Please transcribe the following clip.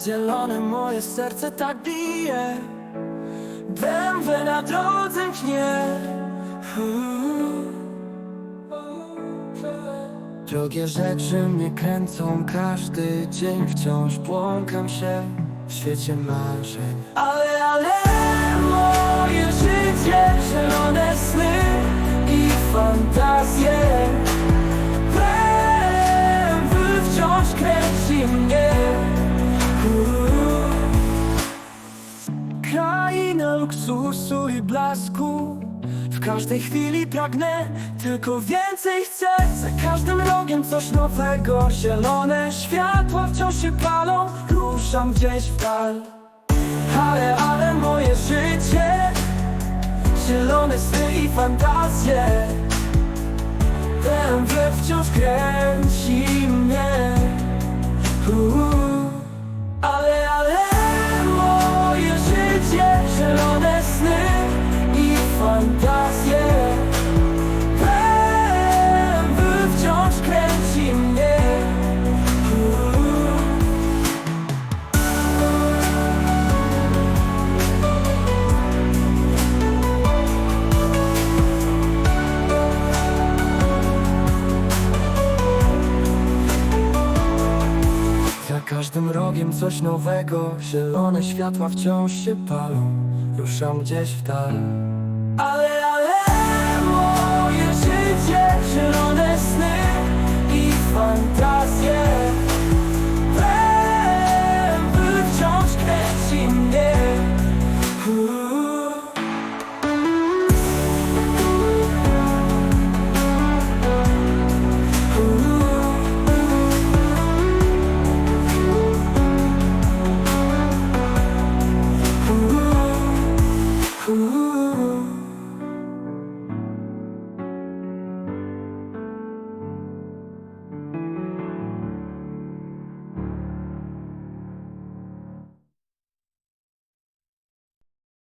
zielone moje serce tak bije. BMW na drodze knie Drogie rzeczy mnie kręcą każdy dzień. Wciąż błąkam się w świecie marzeń. Ale, ale moje życie Zielone sny i fantazje. BMW wciąż kręci mnie Kraina luksusu i blasku. W każdej chwili pragnę tylko więcej chcę. Za każdym rogiem coś nowego. Zielone światła wciąż się palą. Ruszam gdzieś w dal. Ale, ale moje życie. Zielone sny i fantazje. BMW wciąż kręci Zielone sny i fantazje. Wciąż kręci mnie. Za każdym rogiem coś nowego. Zielone światła wciąż się palą Ruszam gdzieś w dal. Ale,